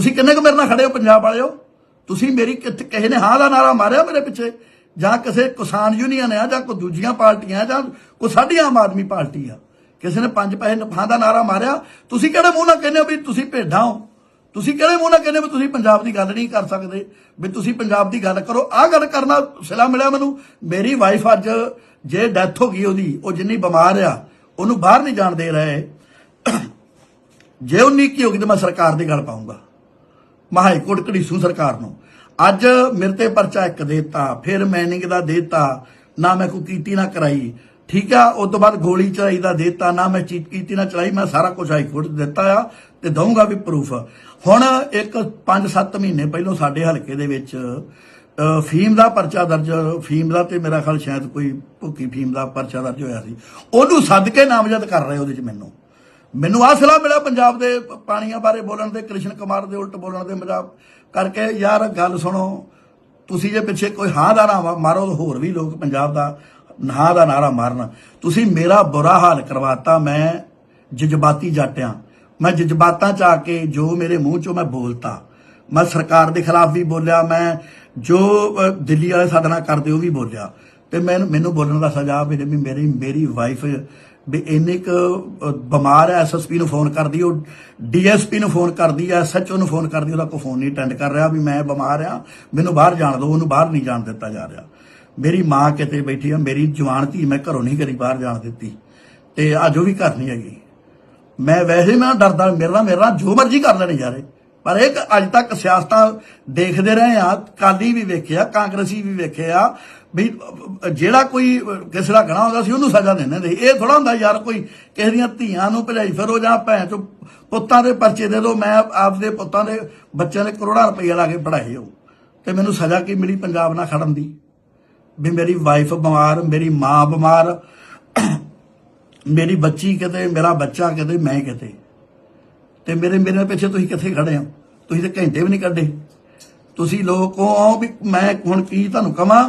ਤੁਸੀਂ ਕਿੰਨੇ ਕੁ ਮੇਰੇ ਨਾਲ ਖੜੇ ਹੋ, ਪੰਜਾਬ ਵਾਲਿਓ? ਤੁਸੀਂ ਮੇਰੀ ਕਿੱਥੇ, ਕਿਸੇ ਨੇ ਹਾਂ ਦਾ ਨਾਰਾ ਮਾਰਿਆ ਮੇਰੇ ਪਿੱਛੇ? ਜਾਂ ਕਿਸੇ ਕਿਸਾਨ ਯੂਨੀਅਨ ਆ, ਜਾਂ ਕੋਈ ਦੂਜੀਆਂ ਪਾਰਟੀਆਂ ਜਾਂ ਕੋਈ ਸਾਡੀ ਆਮ ਆਦਮੀ ਪਾਰਟੀ ਆ? ਕਿਸੇ ਨੇ ਪੰਜ ਪੈਸੇ ਨਫਾ ਦਾ ਨਾਰਾ ਮਾਰਿਆ? ਤੁਸੀਂ ਕਿਹੜੇ ਮੂੰਹ ਨਾਲ ਕਹਿੰਦੇ ਹੋ ਵੀ ਤੁਸੀਂ ਭੇਡਾਂ ਹੋ? ਤੁਸੀਂ ਕਿਹੜੇ ਮੂੰਹ ਨਾਲ ਕਹਿੰਦੇ ਹੋ ਵੀ ਤੁਸੀਂ ਪੰਜਾਬ ਦੀ ਗੱਲ ਨਹੀਂ ਕਰ ਸਕਦੇ? ਵੀ ਤੁਸੀਂ ਪੰਜਾਬ ਦੀ ਗੱਲ ਕਰੋ। ਆਹ ਗੱਲ ਕਰਨਾ ਸਿਲਾ ਮਿਲਿਆ ਮੈਨੂੰ। ਮੇਰੀ ਵਾਈਫ ਅੱਜ ਜੇ ਡੈਥ ਹੋ ਗਈ ਉਹਦੀ, ਉਹ ਜਿੰਨੀ ਬਿਮਾਰ ਆ, ਉਹਨੂੰ ਬਾਹਰ ਨਹੀਂ ਜਾਣ ਦੇ ਰਹੇ। ਜੇ ਉਹ ਨੀਕੀ ਹੋ ਗਈ ਤਾਂ ਮੈਂ ਸਰਕਾਰ ਦੀ ਗੱਲ ਪਾਉਂਗਾ ਮੈਂ ਹਾਈ ਕੋਰਟ ਘੜੀਸੂ ਸਰਕਾਰ ਨੂੰ। ਅੱਜ ਮੇਰੇ ਤੇ ਪਰਚਾ ਇੱਕ ਦੇਤਾ, ਫਿਰ ਮੈਨਿੰਗ ਦਾ ਦੇਤਾ, ਨਾ ਮੈਂ ਕੋਈ ਕੀਤੀ, ਨਾ ਕਰਾਈ। ਠੀਕ ਆ, ਉਸ ਤੋਂ ਬਾਅਦ ਗੋਲੀ ਚਲਾਈ ਦਾ ਦੇਤਾ, ਨਾ ਮੈਂ ਚੀਟ ਕੀਤੀ, ਨਾ ਚਲਾਈ, ਮੈਂ ਸਾਰਾ ਕੁਝ ਹਾਈ ਕੋਰਟ 'ਚ ਦਿੱਤਾ ਆ ਤੇ ਦਊਂਗਾ ਵੀ ਪ੍ਰੂਫ ਹੁਣ ਇੱਕ 5-7 ਮਹੀਨੇ ਪਹਿਲਾਂ ਸਾਡੇ ਹਲਕੇ ਦੇ ਵਿੱਚ ਫੀਮ ਦਾ ਪਰਚਾ ਦਰਜ, ਫੀਮ ਦਾ ਤੇ ਮੇਰਾ ਖਿਆਲ ਸ਼ਾਇਦ ਕੋਈ ਭੁੱਕੀ ਫੀਮ ਦਾ ਪਰਚਾ ਦਰਜ ਹੋਇਆ ਸੀ। ਉਹਨੂੰ ਸੱਦ ਕੇ ਨਾਮਜ਼ਦ ਕਰ ਰਹੇ ਉਹਦੇ 'ਚ ਮੈਨੂੰ। ਮੈਨੂੰ ਆਹ ਸਲਾਹ ਮਿਲਿਆ ਪੰਜਾਬ ਦੇ ਪਾਣੀਆਂ ਬਾਰੇ ਬੋਲਣ ਦੇ, ਕ੍ਰਿਸ਼ਨ ਕੁਮਾਰ ਦੇ ਉਲਟ ਬੋਲਣ ਦੇ ਮਜ਼ਾਕ ਕਰਕੇ, ਯਾਰ ਗੱਲ ਸੁਣੋ, ਤੁਸੀਂ ਜੇ ਪਿੱਛੇ ਕੋਈ ਹਾਂ ਦਾ ਨਾ ਮਾਰੋ ਤਾਂ ਹੋਰ ਵੀ ਲੋਕ ਪੰਜਾਬ ਦਾ ਹਾਂ ਦਾ ਨਾਰਾ ਮਾਰਨ। ਤੁਸੀਂ ਮੇਰਾ ਬੁਰਾ ਹਾਲ ਕਰਵਾਤਾ, ਮੈਂ ਜਜ਼ਬਾਤੀ ਜਾਟਿਆਂ ਮੈਂ ਜਜ਼ਬਾਤਾਂ ਚ ਆ ਕੇ ਜੋ ਮੇਰੇ ਮੂੰਹ ਚੋਂ ਮੈਂ ਬੋਲਤਾ। ਮੈਂ ਸਰਕਾਰ ਦੇ ਖਿਲਾਫ ਵੀ ਬੋਲਿਆ, ਮੈਂ ਜੋ ਦਿੱਲੀ ਵਾਲੇ ਸਾਡੇ ਕਰਦੇ ਉਹ ਵੀ ਬੋਲਿਆ। ਤੇ ਮੈਨੂੰ ਮੈਨੂੰ ਬੋਲਣ ਦਾ ਸਜ਼ਾ ਵੀ ਮੇਰੀ ਮੇਰੀ ਵਾਈਫ ਵੀ ਇੰਨੇ ਕ ਬਿਮਾਰ ਹੈ ਐਸਐਸਪੀ ਨੂੰ ਫੋਨ ਕਰਦੀ, ਉਹ ਡੀਐਸਪੀ ਨੂੰ ਫੋਨ ਕਰਦੀ ਹੈ ਐਸਐਚਓ ਨੂੰ ਫੋਨ ਕਰਦੀ, ਉਹਦਾ ਕੋਈ ਫੋਨ ਨਹੀਂ ਅਟੈਂਡ ਕਰ ਰਿਹਾ ਵੀ ਮੈਂ ਬਿਮਾਰ ਆ ਮੈਨੂੰ ਬਾਹਰ ਜਾਣ ਦਿਓ, ਉਹਨੂੰ ਬਾਹਰ ਨਹੀਂ ਜਾਣ ਦਿੱਤਾ ਜਾ ਰਿਹਾ। ਮੇਰੀ ਮਾਂ ਕਿਤੇ ਬੈਠੀ ਆ, ਮੇਰੀ ਜਵਾਨ ਧੀ ਮੈਂ ਘਰੋਂ ਨਹੀਂ ਕਰੀ ਬਾਹਰ ਜਾਣ ਦਿੱਤੀ, ਤੇ ਅੱਜ ਉਹ ਵੀ ਘਰ ਨਹੀਂ ਹੈਗੀ। ਮੈਂ ਵੈਸੇ ਮੈਂ ਡਰਦਾ, ਮੇਰੇ ਨਾਲ ਮੇਰੇ ਨਾਲ ਜੋ ਮਰਜ਼ੀ ਕਰ ਲੈਣੇ ਯਾਰੇ। ਪਰ ਇਹ ਅੱਜ ਤੱਕ ਸਿਆਸਤਾਂ ਦੇਖਦੇ ਰਹੇ ਆ ਕਾਲੀ ਵੀ ਵੇਖਿਆ ਕਾਂਗਰਸੀ ਵੀ ਵੇਖਿਆ ਵੀ ਜਿਹੜਾ ਕੋਈ ਕਿਸੇ ਦਾ ਗਣਾ ਹੁੰਦਾ ਸੀ, ਉਹਨੂੰ ਸਜ਼ਾ ਦਿੰਦੇ ਨੇ। ਇਹ ਥੋੜਾ ਹੁੰਦਾ ਯਾਰ ਕੋਈ ਕਿਸੇ ਦੀਆਂ ਧੀਆਂ ਨੂੰ ਭਜਾਈ ਫਿਰੋ ਜਾਂ ਭੈਣ ਚੋ, ਪੁੱਤਾਂ ਦੇ ਪਰਚੇ ਦੇ ਦਿਓ, ਮੈਂ ਆਪਦੇ ਪੁੱਤਾਂ ਦੇ ਬੱਚਿਆਂ ਦੇ ਕਰੋੜਾਂ ਰੁਪਏ ਲਾ ਕੇ ਪੜਾਏ ਹੋ ਤੇ ਮੈਨੂੰ ਸਜ਼ਾ ਕੀ ਮਿਲੀ ਪੰਜਾਬ ਨਾਲ ਖੜਨ ਦੀ? ਵੀ ਮੇਰੀ ਵਾਈਫ ਬਿਮਾਰ, ਮੇਰੀ ਮਾਂ ਬਿਮਾਰ, ਮੇਰੀ ਬੱਚੀ ਕਿਤੇ, ਮੇਰਾ ਬੱਚਾ ਕਿਤੇ, ਮੈਂ ਕਿਤੇ। ਤੇ ਮੇਰੇ ਮੇਰੇ ਪਿੱਛੇ ਤੁਸੀਂ ਕਿੱਥੇ ਖੜੇ ਹੋ? ਤੁਸੀਂ ਤੇ ਘੰਟੇ ਵੀ ਨਹੀਂ ਕੱਢੇ। ਤੁਸੀਂ ਲੋਕੋ ਵੀ ਮੈਂ ਹੁਣ ਕੀ ਤੁਹਾਨੂੰ ਕਵਾਂ?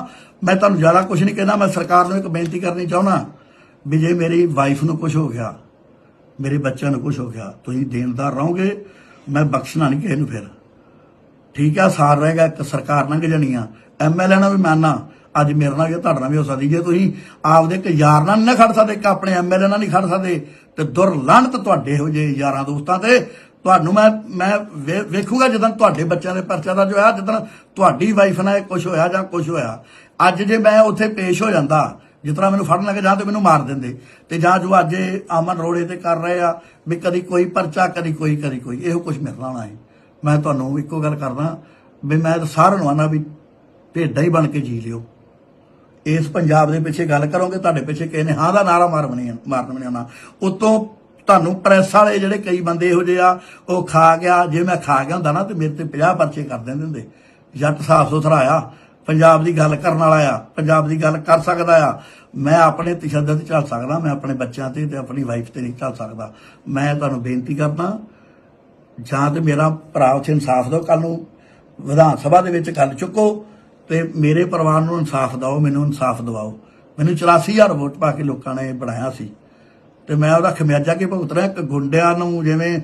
ਮੈਂ ਤੁਹਾਨੂੰ ਜ਼ਿਆਦਾ ਕੁਝ ਨਹੀਂ ਕਹਿਣਾ ਮੈਂ ਸਰਕਾਰ ਨੂੰ ਇੱਕ ਬੇਨਤੀ ਕਰਨੀ ਚਾਹੁੰਦਾ। ਵੀ ਜੇ ਮੇਰੀ ਵਾਈਫ ਨੂੰ ਕੁਝ ਹੋ ਗਿਆ, ਮੇਰੇ ਬੱਚਿਆਂ ਨੂੰ ਕੁਝ ਹੋ ਗਿਆ, ਤੁਸੀਂ ਦੇਣਦਾਰ ਰਹੋਗੇ, ਮੈਂ ਬਖਸ਼ਣਾ ਨਹੀਂ ਕਿਸੇ ਨੂੰ ਫਿਰ। ਠੀਕ ਆ, ਸਾਰ ਰਹੇਗਾ ਇੱਕ ਸਰਕਾਰ ਲੰਘ ਜਾਣੀ ਆ। ਐਮਐਲਏ ਨਾਲ ਵੀ ਮਾਨਾ ਅੱਜ ਮੇਰੇ ਨਾਲ ਵੀ ਤੁਹਾਡੇ ਨਾਲ ਵੀ ਹੋ ਸਕਦੀ। ਜੇ ਤੁਸੀਂ ਆਪਦੇ ਇੱਕ ਯਾਰ ਨਾਲ ਨਹੀਂ ਖੜ ਸਕਦੇ, ਇੱਕ ਆਪਣੇ ਐਮਐਲਏ ਨਾਲ ਨਹੀਂ ਖੜ ਸਕਦੇ, ਤੇ ਦੁਰਲੰਤ ਤੁਹਾਡੇ ਹੋ ਜੇ ਯਾਰਾਂ ਦੋਸਤਾਂ ਤੇ ਤੁਹਾਨੂੰ ਮੈਂ ਮੈਂ ਵੇ- ਵੇਖੂਗਾ ਜਦੋਂ ਤੁਹਾਡੇ ਬੱਚਿਆਂ ਦੇ ਪਰਚਾ ਦਾ ਜੋ ਹੋਇਆ ਜਦੋਂ ਤੁਹਾਡੀ ਵਾਈਫ ਨਾਲ ਕੁਝ ਹੋਇਆ ਜਾਂ ਕੁਝ ਹੋਇਆ। ਅੱਜ ਜੇ ਮੈਂ ਉੱਥੇ ਪੇਸ਼ ਹੋ ਜਾਂਦਾ, ਜਿਸ ਤਰ੍ਹਾਂ ਮੈਨੂੰ ਫੜਨ ਲੱਗੇ ਜਾਂ ਤੇ ਮੈਨੂੰ ਮਾਰ ਦਿੰਦੇ, ਤੇ ਜਾਂ ਜੋ ਅੱਜ ਇਹ ਅਮਨ ਰੋੜੇ ਤੇ ਕਰ ਰਹੇ ਆ, ਵੀ ਕਦੀ ਕੋਈ ਪਰਚਾ, ਕਦੀ ਕੋਈ ਕਦੀ ਕੋਈ, ਇਹੋ ਕੁਝ ਮਿਲਣਾ ਹੋਣਾ ਹੈ ਮੈਂ ਤੁਹਾਨੂੰ ਇੱਕੋ ਗੱਲ ਕਰਦਾ, ਵੀ ਮੈਂ ਤਾਂ ਸਾਰਿਆਂ ਨੂੰ ਆਨਾ ਵੀ ਭੇਡਾਂ ਹੀ ਬਣ ਕੇ ਜੀ ਲਿਓ। ਇਸ ਪੰਜਾਬ ਦੇ ਪਿੱਛੇ ਗੱਲ ਕਰੋਗੇ, ਤੁਹਾਡੇ ਪਿੱਛੇ ਕਿਸੇ ਨੇ ਹਾਂ ਦਾ ਨਾਰਾ ਮਾਰ ਬਣੀ ਮਾਰਨ ਬਣੀ ਆਉਣਾ। ਉਤੋਂ ਤੁਹਾਨੂੰ ਪ੍ਰੈਸ ਵਾਲੇ ਜਿਹੜੇ ਕਈ ਬੰਦੇ ਇਹੋ ਜਿਹੇ ਆ, ਉਹ ਖਾ ਗਿਆ, ਜੇ ਮੈਂ ਖਾ ਗਿਆ ਹੁੰਦਾ ਨਾ ਤੇ ਮੇਰੇ ਤੇ 50 ਪਰਚੇ ਕਰ ਦਿੰਦੇ ਹੁੰਦੇ। ਜੱਟ ਸਾਫ਼ ਸੁਥਰਾ ਆ, ਪੰਜਾਬ ਦੀ ਗੱਲ ਕਰਨ ਵਾਲਾ ਆ, ਪੰਜਾਬ ਦੀ ਗੱਲ ਕਰ ਸਕਦਾ ਆ। ਮੈਂ ਆਪਣੇ ਤਸ਼ੱਦਦ ਚੱਲ ਸਕਦਾ, ਮੈਂ ਆਪਣੇ ਬੱਚਿਆਂ ਤੇ ਤੇ ਆਪਣੀ ਵਾਈਫ ਤੇ ਨਹੀਂ ਚੱਲ ਸਕਦਾ। ਮੈਂ ਤੁਹਾਨੂੰ ਬੇਨਤੀ ਕਰਦਾ, ਜਾਂ ਤੇ ਮੇਰਾ ਭਰਾ ਉੱਥੇ ਇਨਸਾਫ ਦਿਓ ਕੱਲ ਨੂੰ ਵਿਧਾਨ ਸਭਾ ਦੇ ਵਿੱਚ ਗੱਲ ਚੁੱਕੋ ਤੇ ਮੇਰੇ ਪਰਿਵਾਰ ਨੂੰ ਇਨਸਾਫ ਦਿਓ, ਮੈਨੂੰ ਇਨਸਾਫ ਦਿਵਾਓ। ਮੈਨੂੰ 84000 ਵੋਟ ਪਾ ਕੇ ਲੋਕਾਂ ਨੇ ਬਣਾਇਆ ਸੀ। ਤੇ ਮੈਂ ਉਹਦਾ ਖਮਿਆਜਾ ਕਿ ਭੁਗਤ ਰਿਹਾ, ਇੱਕ ਗੁੰਡਿਆਂ ਨੂੰ ਜਿਵੇਂ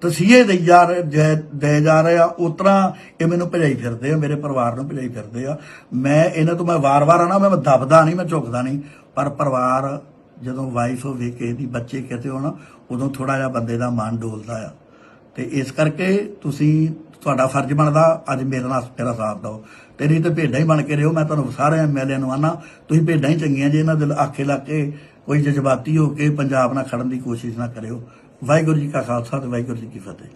ਤਸੀਹੇ ਦੇ ਜਾ ਰਹੇ ਜੈ- ਦੇ ਜਾ ਰਹੇ ਆ ਉਤਰਾ ਇਹ ਮੈਨੂੰ ਭਜਾਈ ਫਿਰਦੇ ਆ, ਮੇਰੇ ਪਰਿਵਾਰ ਨੂੰ ਭਜਾਈ ਫਿਰਦੇ ਆ। ਮੈਂ ਇਹਨਾਂ ਤੋਂ ਮੈਂ ਵਾਰ-ਵਾਰ ਆਣਾ ਮੈਂ ਦਬਦਾ ਨਹੀਂ, ਮੈਂ ਝੁਕਦਾ ਨਹੀਂ, ਪਰ ਪਰਿਵਾਰ ਜਦੋਂ ਵਾਈਫ ਹੋਵੇ, ਕਿਸੇ ਦੀ ਬੱਚੇ ਕਿਤੇ ਹੋਣ, ਉਦੋਂ ਥੋੜਾ ਜਿਹਾ ਬੰਦੇ ਦਾ ਮਨ ਡੋਲਦਾ ਆ। ਤੇ ਇਸ ਕਰਕੇ ਤੁਸੀਂ, ਤੁਹਾਡਾ ਫਰਜ਼ ਬਣਦਾ, ਅੱਜ ਮੇਰੇ ਨਾਲ, ਮੇਰਾ ਸਾਥ ਦਿਓ। ਤੇਰੀ ਨਹੀਂ ਤੇ ਭੇਡਾਂ ਹੀ ਬਣ ਕੇ ਰਹੋ, ਮੈਂ ਤੁਹਾਨੂੰ ਸਾਰੇ ਐਮਐਲਏ ਨੂੰ ਆਨਾ, ਤੁਸੀਂ ਭੇਡਾਂ ਹੀ ਚੰਗੀਆਂ ਜੇ ਇਹਨਾਂ ਦੇ ਆਖੇ ਲੱਗ ਕੇ ਕੋਈ ਜਜ਼ਬਾਤੀ ਹੋ ਕੇ ਪੰਜਾਬ ਨਾਲ ਖੜਨ ਦੀ ਕੋਸ਼ਿਸ਼ ਨਾ ਕਰਿਓ। ਵਾਹਿਗੁਰੂ ਜੀ ਕਾ ਖਾਲਸਾ ਤੇ ਵਾਹਿਗੁਰੂ ਜੀ ਕੀ ਫਤਿਹ।